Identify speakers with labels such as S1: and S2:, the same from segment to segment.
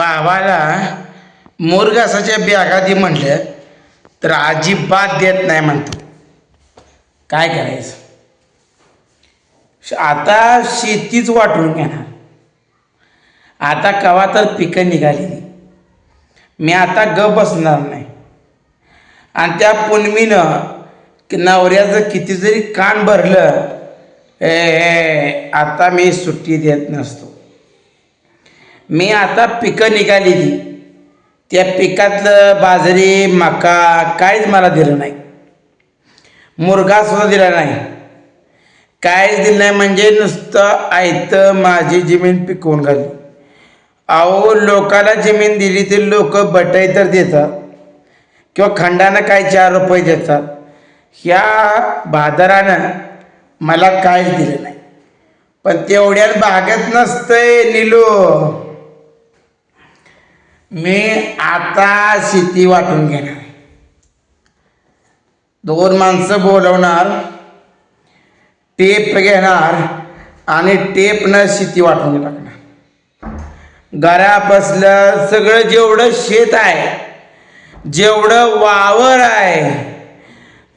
S1: बाबाला मोरगासाच्या बॅगादी म्हटलं तर अजिबात देत नाही म्हणतो. काय करायचं? श- आता शेतीच वाटून घेणार. आता कवा तर पिकं निघाली. मी आता ग बसणार नाही. आणि त्या पुनमीनं की नवऱ्याचं किती जरी कान भरलं ए, आता मी सुट्टी देत नसतो. मी आता पिकं निघाली ती. त्या पिकातलं बाजरी मका काहीच मला दिलं नाही. मुरगासुद्धा दिला नाही. काहीच दिलं नाही म्हणजे नुसतं आयतं माझी जमीन पिकवून घालली. अहो लोकाला जमीन दिली ते लोक बटाई तर देतात. किंवा खंडानं काय चार रुपये देतात. ह्या बाजारानं मला काहीच दिलं नाही. पण तेवढ्यात भागत नसतंय निलो. मी आता शेती वाटून घेणार दोन माणसं बोलवणार टेप घेणार आणि टेपनं शेती वाटून टाकणार. घरा बसलं सगळं जेवढं शेत आहे जेवढं वावर आहे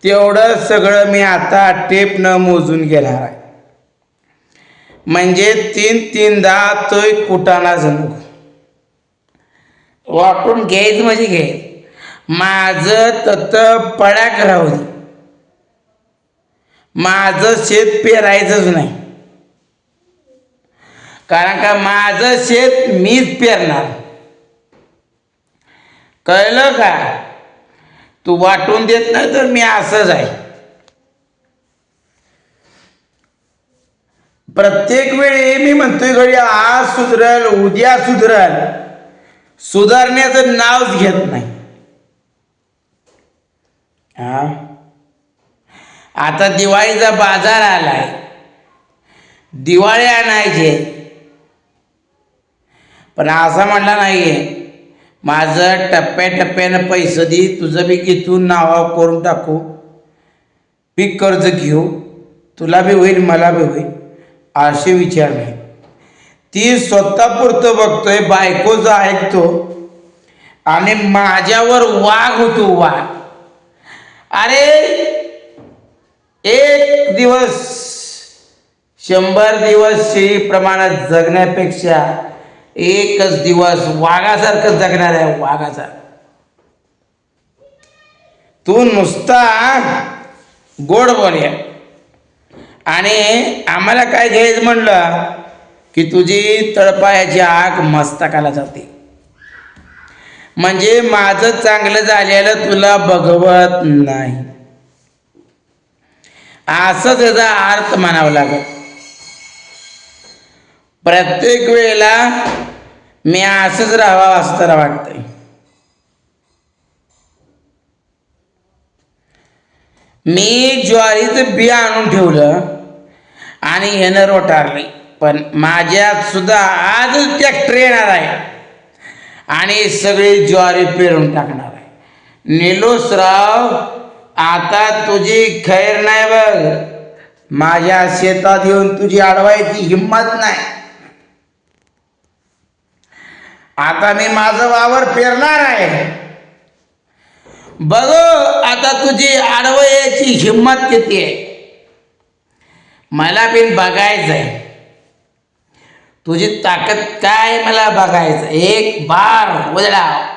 S1: तेवढं सगळं मी आता टेपनं मोजून घेणार आहे. म्हणजे तीन तीनदा तोय कुटाणा जणू वाटून घ्यायच म्हणजे घ्यायचं माझं तत पडाक राहू दे माझं शेत पेरायचंच नाही. कारण का माझं शेत मीच पेरणार. कळलं का? तू वाटून देत नाही तर मी असंच आहे. प्रत्येक वेळी मी म्हणतोय घडी आज सुधरल उद्या सुधरल. सुधारण्याचं नावच घेत नाही. हा? आता दिवाळीचा बाजार आलाय. दिवाळी आणायचे. पण असं म्हणलं नाहीये. माझं टप्प्याटप्प्यानं पैसे दे तुझं बी इथून नावावर करून टाकू. पीक कर्ज घेऊ. तुला बी होईल मला बी होईल. असे विचार नाही ती स्वतः पुरतं बघतोय बायकोचं ऐकतो. आणि माझ्यावर वाघ होतो वाघ अरे एक दिवस शंभर दिवस प्रमाणात जगण्यापेक्षा एकच दिवस वाघासारखं जगणार आहे वाघाचा. तू नुसता गोड बोलया आणि आम्हाला काय घ्यायचं म्हणलं? की तुझी तळपायाची आग मस्तकाला जाते. म्हणजे माझं चांगलं झालेलं तुला बघवत नाही. असं त्याचा अर्थ म्हणावा लागत प्रत्येक वेळेला मी असंच राहावं असं तर वाटतंय. मी ज्वारीचं बिया आणून ठेवलं आणि ह्यानं रोटारली पण माझ्यात सुद्धा आजच ट्रॅक्टर येणार आहे. आणि सगळी ज्वारी पेरून टाकणार आहे. निलोसराव आता तुझी खैर नाही बघ. माझ्या शेतात येऊन तुझी अडवायची हिंमत नाही. आता मी माझं वावर पेरणार आहे. बघ आता तुझी अडवयाची हिंमत किती आहे. मला बिन बघायचं आहे तुझी ताकद काय मला बघायचं? एक बार उजळा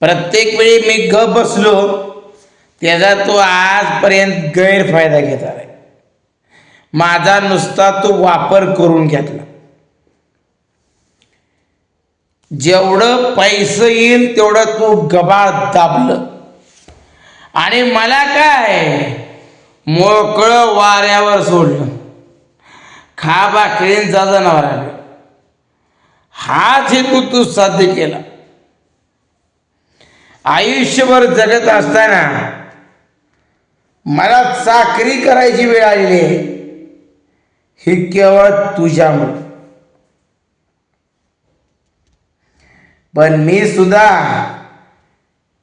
S1: प्रत्येक वेळी मी ग बसलो त्याचा तो आजपर्यंत गैरफायदा घेतला आहे. माझा नुसता तो वापर करून घेतला. जेवढं पैसे येईल तेवढं तू गबाळ दाबलं. आणि मला काय? मोकळं वाऱ्यावर सोडलं. खा बाकरीन जा जनावरांना हाच हेतू तू साध्य केला. आयुष्यभर जगत असताना मला चाकरी करायची वेळ आलेली आहे. हे केवळ तुझ्यामुळे. पण मी सुद्धा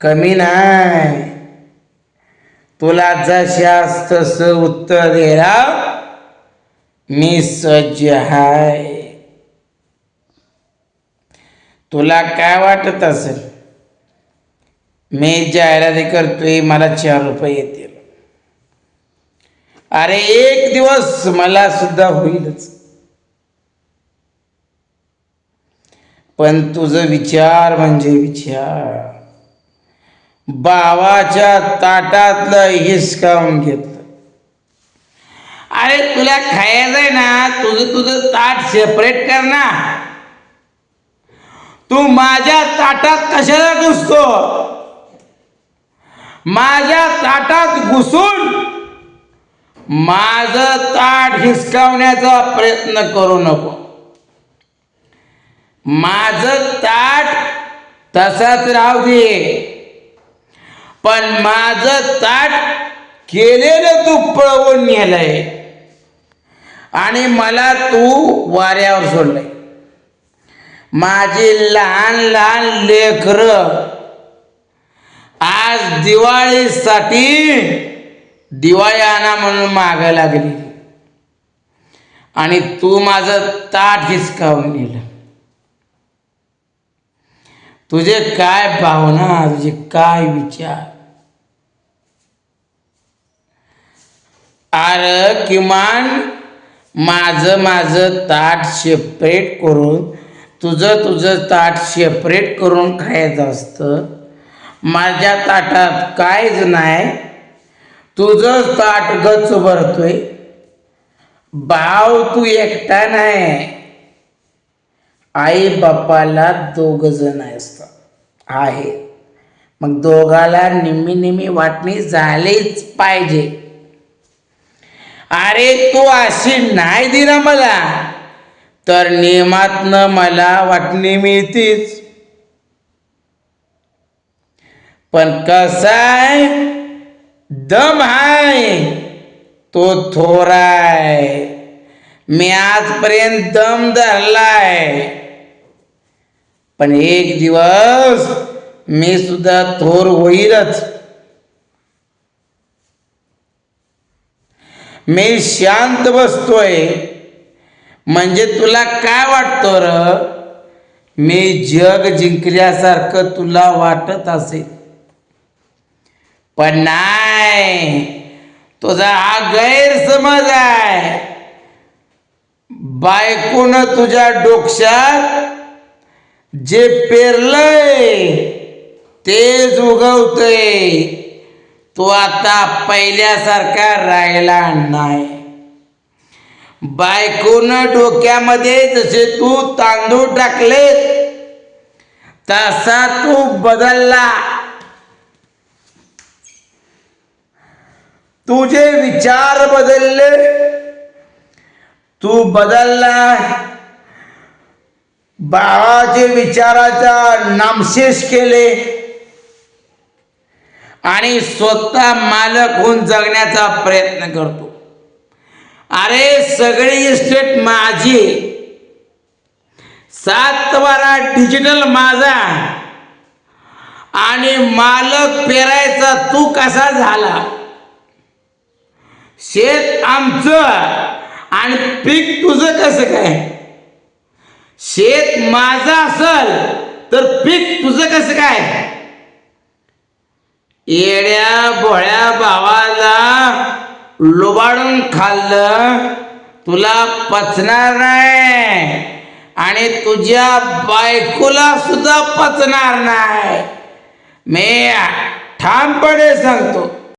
S1: कमी नाही. तुला जशास तस उत्तर देला मी सज्ज हाय. तुला काय वाटत असेल? मी जाहिराती करतोय मला चार रुपये येतील. अरे एक दिवस मला सुद्धा होईलच. पण तुझं विचार म्हणजे विचार. बावाच्या ताटातलं हिसकावून घेतलं. अरे तुला खायचं आहे ना तुझं तुझं ताट सेपरेट कर ना. तू माझ्या ताटात कशाला घुसतो? माझ्या ताटात घुसून माझं ताट हिसकावण्याचा प्रयत्न करू नको. माझं ताट तसाच राहू दे. पण माझं ताट केलेलं तू पळवून नेलंय. आणि मला तू वाऱ्यावर सोडलंय. माझी लहान लहान लेकर आज दिवाळीसाठी दिवाळी आणा म्हणून माग लागली. आणि तू माझं ताट हिसकावून नेलं. तुझे काय भावना तुझे काय विचार? अरे किमान माझं माझं ताट सेपरेट करून तुझं तुझं ताट सेपरेट करून खायचं असतं. माझ्या ताटात काहीच नाही. तुझं ताट गच भरतोय. भाव तू एकटा नाही. आई बापाला दोघ जण असतात. आहे. मग दोघाला निम्मी निम्मी वाटणी झालीच पाहिजे. अरे तू अशी नाही दिना मला. तर नियमातनं मला वाटणी मिळतीच. पण कसाय दम हाय तो थोराय मी आजपर्यंत दम धरलाय पण एक दिवस मी सुद्धा थोर होईलच. मी शांत बसतोय. म्हणजे तुला काय वाटतो र? मी जग जिंकल्यासारखं तुला वाटत असेल. पण नाही. तुझा हा गैरसमज आहे. बायकून तुझ्या डोक्यात जे पेरलंय तेच उगवतंय. तो आता पहिल्यासारखा राहिला नाही. बायकोनं डोक्यामध्ये जसे तू तांदूळ टाकले तसा तू बदलला. तुझे विचार बदलले तू बदलला. बाळाचे विचाराचा नामशेष केले. आणि स्वतः मालक होऊन जगण्याचा प्रयत्न करतो. अरे सगळी इस्टेट माझी. सात बारा डिजिटल माझा. आणि मालक पेरायचा तू कसा झाला? शेत आमचं आणि पीक तुझं कसं काय? शेत माझं असल तर पीक तुझं कसं काय? येड्या भोळ्या भावाला लुबाडून खाल्लं. तुला पचणार नाही. आणि तुझ्या बायकोला सुद्धा पचणार नाही. मी ठामपणे सांगतो.